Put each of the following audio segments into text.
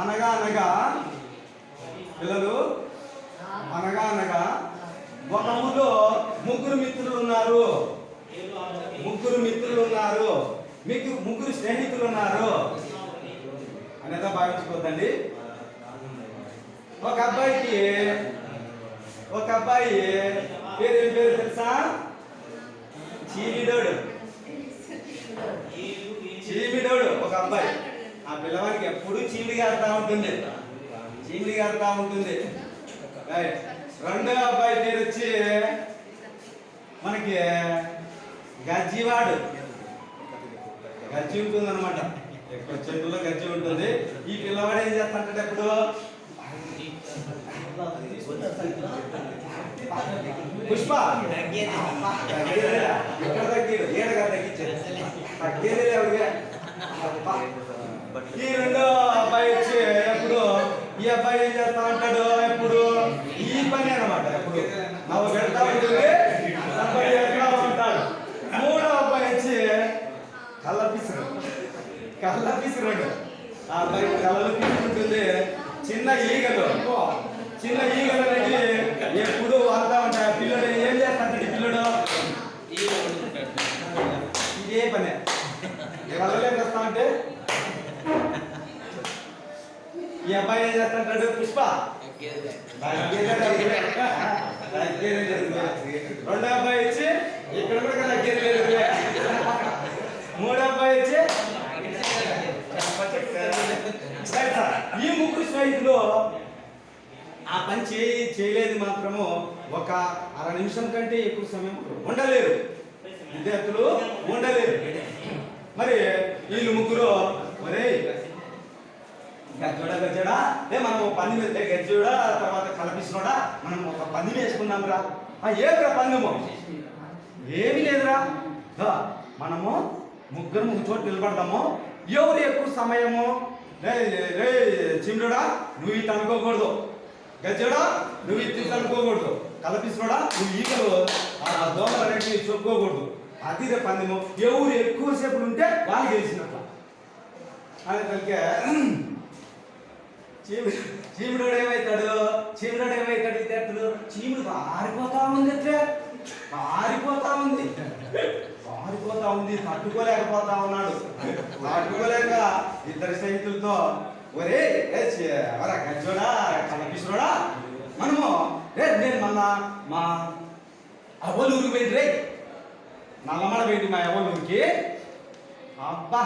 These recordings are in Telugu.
అనగా అనగా పిల్లలు అనగా అనగా ఒక ఊళ్ళో ముగ్గురు మిత్రులు ఉన్నారు. ముగ్గురు మిత్రులు ఉన్నారు. మీకు ముగ్గురు స్నేహితులు ఉన్నారు. అనేదా భావించుకోవద్దండి. ఒక అబ్బాయికి ఒక అబ్బాయి పేరు ఏం పేరు తెలుసా? చీమిడోడు. చీమిడోడు ఒక అబ్బాయి. పిల్లవాడికి ఎప్పుడు చీమిడి గారుతా ఉంటుంది. చీమిడి గారుతా ఉంటుంది. రెండో అబ్బాయి పేరు వచ్చి మనకి గజ్జివాడు. గజ్జి ఉంటుంది అనమాట ఎక్కువ చెట్టులో గజ్జి ఉంటుంది. ఈ పిల్లవాడు ఏం చేస్తాంటాడు ఎప్పుడు పుష్ప. తగ్గేదేలా. ఎక్కడ తగ్గిరు ఏడగా తగ్గించారు తగ్గేది ఎవరిగా ఈ రెండో అబ్బాయి వచ్చి ఎప్పుడు ఈ అబ్బాయి ఏం చేస్తా ఉంటాడు ఎప్పుడు? ఈ పని అనమాట ఎప్పుడు. నవ్వు పెడతా ఉంటుంది సంపడి చేస్తా ఉంటాడు. మూడో అబ్బాయి వచ్చి కళ్ళ పిసురు కళ్ళ పిసురుడు. ఆ అబ్బాయి కళ్ళ పిసుకుంటుంది. చిన్న ఈగలు. చిన్న ఈగలు అనేది ఎప్పుడు వాళ్ళ ఉంటాయి ఆ పిల్లడు ఏం చేస్తాడు ఈ పిల్లడు ఇదే పనే కళ్ళలో వస్తా ఉంటే ఈ అబ్బాయి ఏం చేస్తాడు పుష్ప. రెండో అబ్బాయి వచ్చి ఇక్కడ కూడా తగ్గేది లేదు మూడో అబ్బాయి వచ్చి ఈ ముగ్గురు స్నేహితులు ఆ పని చేయి చేయలేదు మాత్రము ఒక అర నిమిషం కంటే ఎక్కువ సమయం ఉండలేరు విద్యార్థులు ఉండలేరు మరి వీళ్ళు ముగ్గురు ఒరే గజ్జోడ గజ్జోడా. లే మనం పంది వెళ్తే గజ్జోడ తర్వాత కలపిస్తున్నాడా? మనం ఒక పంది వేసుకున్నాం రా ఏమిరా పందెము? ఏమి లేదురా. మనము ముగ్గురు ముగ్గురు చోటు నిలబడదాము ఎవరు ఎక్కువ సమయము? రే రే చిమ్రుడా నువ్వు ఇటు అనుకోకూడదు గజ్జోడా నువ్వు ఇటు అనుకోకూడదు కలపిస్తున్నాడా నువ్వు ఈగలు ఆ దోమలు అనేవి చెప్పుకోకూడదు. అది రే పందెము. ఎవరు ఎక్కువసేపు ఉంటే వాళ్ళు గెలిచినట్ల. అని కలిగే చీముడు ఏమవుతాడు చీముడు ఏమవుతాడు విద్యార్థులు? చీముడు పారిపోతా ఉంది అట్లే. పారిపోతా ఉంది. పారిపోతా ఉంది. తట్టుకోలేకపోతా ఉన్నాడు. తట్టుకోలేక ఇద్దరు స్నేహితులతో ఒరే ఎవరా గజ్జోడా కనిపిస్తున్నాడా మనము రే నేను మొన్న మా అవలూరు ఊరికి పోయింది రే. నల్లమడ పోయింది మా అవలూరికి. అబ్బా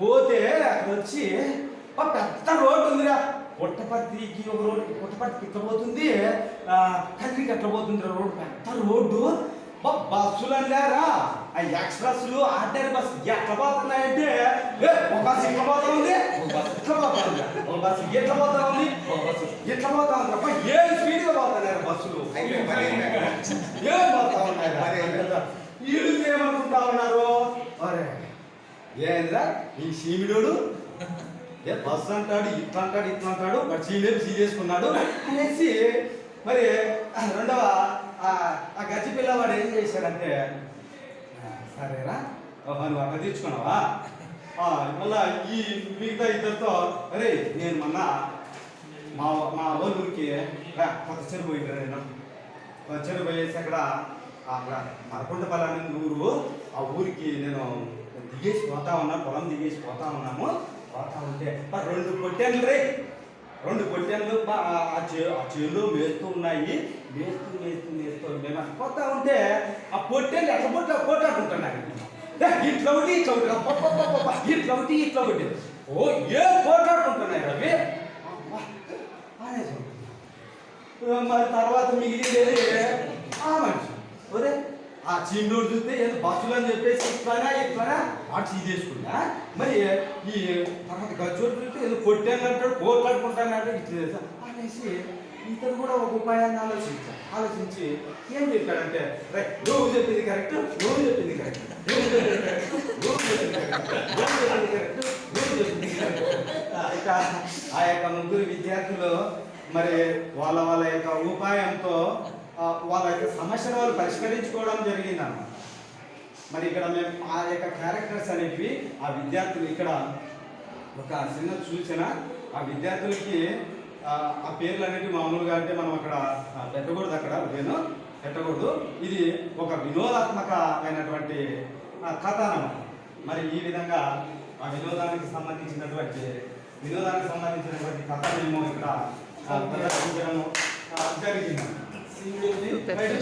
పోతే అక్కడ వచ్చి ఒక పెద్ద రోడ్డు ఉందిరా. పుట్టపర్తికి ఒక రోడ్డు పుట్టపర్తికి ఇట్లా పోతుంది? కదిరికి అట్లా పోతుంది రోడ్డు? పెద్ద రోడ్డు. బస్సులు అన్నారా? ఆ ఎక్స్ప్రెస్లు ఆర్డినరీ బస్సు ఎట్లా పోతున్నాయంటే? ఒక బస్సు ఇట్లా పోతా ఉంది. ఒక బస్సు ఇట్లా పోతా ఉంది. ఒక బస్సు ఎట్లా పోతా ఉంది? ఒక బస్సు ఇట్లా పోతా ఉంది? ఏ స్పీడ్గా పోతున్నారు బస్సులు? ఏం పోతా ఉన్నాయి వీళ్ళు ఏమనుకుంటా ఉన్నారు? అరే ఏంద్రా? ఈ సీమిడోడు ఏ బస్సు అంటాడు ఇట్లా అంటాడు ఇట్లా అంటాడు మరి సీలేం సీలేసుకున్నాడు అనేసి మరి రెండవ ఆ ఆ గజ్జి పిల్లవాడు ఏం చేశాడంటే సరేరా ఓహో నువ్వు అక్కడ తెచ్చుకున్నావా మళ్ళా ఈ మిగతా ఇద్దరితో అరే నేను మొన్న మా మా ఊరికి కొత్త చెరువు పోయింది నేను. కొత్త చెరువు పోయేసి అక్కడ అక్కడ మరకుంటపల్లి అనే ఊరు ఆ ఊరికి నేను దిగేసి పోతా ఉన్నా పొలం దిగేసి పోతా ఉన్నాము. బాగా ఉంటే రెండు పొట్టెన్లు రే. రెండు పొట్టెన్లు ఆ చే మేస్తూ ఉన్నాయి. మేస్తూ మేస్తూ మేస్తూ మేము పోతా ఉంటే ఆ పొట్టెన్లు ఎట్లా పొట్ట పోటాడుకుంటున్నాయి? ఇట్లా ఒకటి ఇట్లా ఒకటి ఇట్లా ఒకటి ఇట్లా ఒకటి. ఓ ఏ పోటాడుకుంటున్నాయి రవి? మరి తర్వాత మిగిలింది ఆమె ఆ చీమలోడు చూస్తే ఏదో బస్సులు అని చెప్పేసి ఇట్లానా ఇట్లానా? అటు తీసేసుకున్నా మరి ఈ తర్వాత గచ్చోడు చూస్తే ఏదో కొట్టానంటాడు అంటాడు కోట్లాడుకుంటాను ఇట్లా చేస్తా. అనేసి ఇతను కూడా ఒక ఉపాయాన్ని ఆలోచించాడు ఆలోచించి ఏం చెప్పాడంటే రే నువ్వు చెప్పింది కరెక్ట్ నువ్వు చెప్పింది కరెక్ట్ నువ్వు చెప్పింది కరెక్ట్ నువ్వు చెప్పింది కరెక్ట్ నువ్వు చెప్పింది కరెక్ట్ నువ్వు చెప్పింది కరెక్ట్. ఆ యొక్క ముగ్గురు విద్యార్థులు మరి వాళ్ళ వాళ్ళ యొక్క ఉపాయంతో వాళ్ళ యొక్క సమస్యను వాళ్ళు పరిష్కరించుకోవడం జరిగింది అన్నమాట మరి ఇక్కడ మేము ఆ యొక్క క్యారెక్టర్స్ అనేవి ఆ విద్యార్థులు ఇక్కడ ఒక చిన్న సూచన. ఆ విద్యార్థులకి ఆ, పేర్లు అనేవి మామూలుగా అంటే మనం అక్కడ పెట్టకూడదు అక్కడ నేను పెట్టకూడదు. ఇది ఒక వినోదాత్మకమైనటువంటి అయినటువంటి కథ అన్నమాట. మరి ఈ విధంగా ఆ వినోదానికి సంబంధించినటువంటి వినోదానికి సంబంధించినటువంటి కథ మేము ఇక్కడ జరిగింది. perfeito.